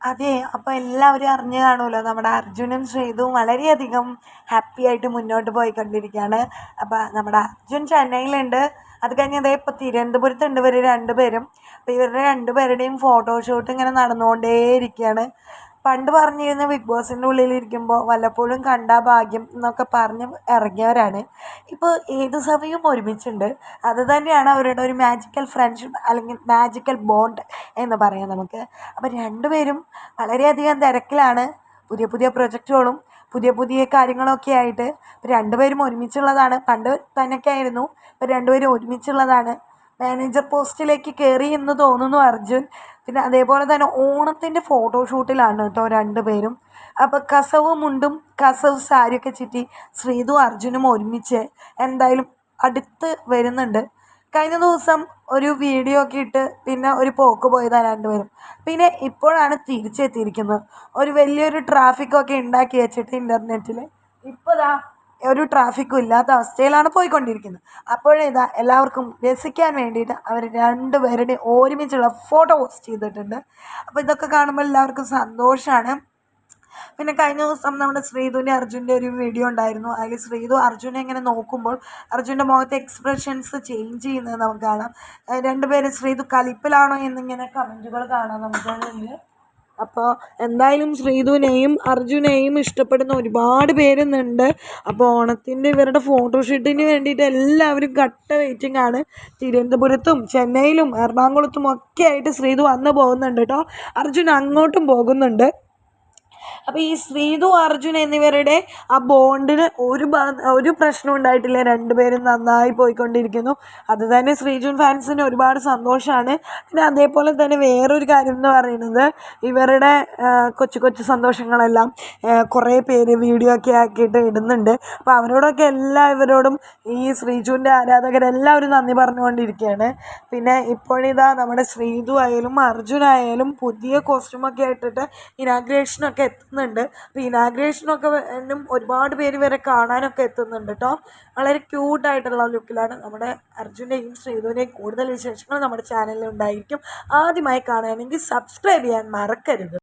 അതെ അപ്പോൾ എല്ലാവരും അറിഞ്ഞു കാണുമല്ലോ നമ്മുടെ അർജുനും ശ്രീതും വളരെയധികം ഹാപ്പി ആയിട്ട് മുന്നോട്ട് പോയിക്കൊണ്ടിരിക്കുകയാണ്. അപ്പോൾ നമ്മുടെ അർജുൻ ചെന്നൈയിലുണ്ട്. അത് കഴിഞ്ഞ് അതേ ഇപ്പോൾ തിരുവനന്തപുരത്തുണ്ട് ഇവർ രണ്ടുപേരും. അപ്പോൾ ഇവരുടെ രണ്ടുപേരുടെയും ഫോട്ടോഷൂട്ട് ഇങ്ങനെ നടന്നുകൊണ്ടേ ഇരിക്കുകയാണ് പണ്ട് പറഞ്ഞിരുന്ന ബിഗ് ബോസിന്റെ ഉള്ളിലിരിക്കുമ്പോൾ വല്ലപ്പോഴും കണ്ട ഭാഗ്യം എന്നൊക്കെ പറഞ്ഞ് ഇറങ്ങിയവരാണ്. ഇപ്പോൾ ഏത് സമയവും ഒരുമിച്ചുണ്ട്. അത് തന്നെയാണ് അവരുടെ ഒരു മാജിക്കൽ ഫ്രണ്ട്ഷിപ്പ് അല്ലെങ്കിൽ മാജിക്കൽ ബോണ്ട് എന്ന് പറയാം നമുക്ക്. അപ്പോൾ രണ്ടുപേരും വളരെയധികം തിരക്കിലാണ്. പുതിയ പുതിയ പ്രൊജക്റ്റുകളും പുതിയ പുതിയ കാര്യങ്ങളൊക്കെ ആയിട്ട്. രണ്ടുപേരും ഒരുമിച്ചുള്ളതാണ്. പണ്ട് തന്നെയൊക്കെ ആയിരുന്നു. ഇപ്പം രണ്ടുപേരും ഒരുമിച്ചുള്ളതാണ്. മാനേജർ പോസ്റ്റിലേക്ക് കയറി എന്ന് തോന്നുന്നു അർജുൻ. പിന്നെ അതേപോലെ തന്നെ ഓണത്തിന്റെ ഫോട്ടോഷൂട്ടിലാണ് കേട്ടോ രണ്ടുപേരും അപ്പോൾ കസവ് മുണ്ടും കസവ് സാരിയൊക്കെ ചുറ്റി ശ്രീതു അർജുനും ഒരുമിച്ച് എന്തായാലും അടുത്ത് വരുന്നുണ്ട്. കഴിഞ്ഞ ദിവസം ഒരു വീഡിയോ ഒക്കെ ഇട്ട് പിന്നെ ഒരു പോക്ക് പോയതാണ് രണ്ടുപേരും പിന്നെ ഇപ്പോഴാണ് തിരിച്ചെത്തിയിരിക്കുന്നത്. ഒരു വലിയൊരു ട്രാഫിക്കൊക്കെ ഉണ്ടാക്കി വെച്ചിട്ട് ഇന്റർനെറ്റിൽ ഇപ്പോൾ ഒരു ട്രാഫിക്കും ഇല്ലാത്ത അവസ്ഥയിലാണ് പോയിക്കൊണ്ടിരിക്കുന്നത്. അപ്പോഴിതാ എല്ലാവർക്കും രസിക്കാൻ വേണ്ടിയിട്ട് അവർ രണ്ടുപേരുടെ ഒരുമിച്ചുള്ള ഫോട്ടോ പോസ്റ്റ് ചെയ്തിട്ടുണ്ട്. അപ്പോൾ ഇതൊക്കെ കാണുമ്പോൾ എല്ലാവർക്കും സന്തോഷമാണ് പിന്നെ കഴിഞ്ഞ ദിവസം നമ്മുടെ ശ്രീധുവിന്റെ അർജുന്റെ ഒരു വീഡിയോ ഉണ്ടായിരുന്നു. അതിൽ ശ്രീധു അർജുനെ ഇങ്ങനെ നോക്കുമ്പോൾ അർജുന്റെ മുഖത്തെ എക്സ്പ്രഷൻസ് ചേഞ്ച് ചെയ്യുന്നത് നമുക്ക് കാണാം. രണ്ടുപേരും ശ്രീധു കലിപ്പിലാണോ എന്നിങ്ങനെ കമന്റുകൾ കാണാം നമുക്ക് അപ്പോൾ എന്തായാലും ശ്രീധുവിനെയും അർജുനെയും ഇഷ്ടപ്പെടുന്ന ഒരുപാട് പേരുന്നുണ്ട്. അപ്പോൾ ഓണത്തിന്റെ ഇവരുടെ ഫോട്ടോഷൂട്ടിന് വേണ്ടിയിട്ട് എല്ലാവരും കട്ട വെയിറ്റിംഗ് ആണ്. തിരുവനന്തപുരത്തും ചെന്നൈയിലും എറണാകുളത്തും ഒക്കെ ആയിട്ട് ശ്രീധു വന്ന് പോകുന്നുണ്ട് കേട്ടോ അർജുൻ അങ്ങോട്ടും പോകുന്നുണ്ട്. അപ്പോൾ ഈ ശ്രീതു അർജുൻ എന്നിവരുടെ ആ ബോണ്ടിന് ഒരു ഒരു പ്രശ്നം ഉണ്ടായിട്ടില്ല. രണ്ടുപേരും നന്നായി പോയിക്കൊണ്ടിരിക്കുന്നു. അത് തന്നെ ശ്രീജുൻ ഫാൻസിന് ഒരുപാട് സന്തോഷമാണ്. പിന്നെ അതേപോലെ തന്നെ വേറൊരു കാര്യം എന്ന് പറയുന്നത് ഇവരുടെ കൊച്ചു കൊച്ചു സന്തോഷങ്ങളെല്ലാം കുറേ പേര് വീഡിയോ ഒക്കെ ആക്കിയിട്ട് ഇടുന്നുണ്ട്. അപ്പോൾ അവരോടൊക്കെ എല്ലാവരോടും ഈ ശ്രീജുവിന്റെ ആരാധകരെല്ലാവരും നന്ദി പറഞ്ഞുകൊണ്ടിരിക്കുകയാണ്. പിന്നെ ഇപ്പോഴിതാ നമ്മുടെ ശ്രീതു ആയാലും അർജുനായാലും പുതിയ കോസ്റ്റ്യൂമൊക്കെ ഇട്ടിട്ട് ഇനാഗ്രേഷനൊക്കെ എത്തുന്നുണ്ട്. അപ്പോൾ ഇനാഗ്രേഷനൊക്കെ ഒരുപാട് പേര് വരെ കാണാനൊക്കെ എത്തുന്നുണ്ട് കേട്ടോ വളരെ ക്യൂട്ടായിട്ടുള്ള ലുക്കിലാണ് നമ്മുടെ അർജുന്റെയും ശ്രീധുവിന്റെയും കൂടുതൽ വിശേഷങ്ങൾ നമ്മുടെ ചാനലിൽ ഉണ്ടായിരിക്കും. ആദ്യമായി കാണുകയാണെങ്കിൽ സബ്സ്ക്രൈബ് ചെയ്യാൻ മറക്കരുത്.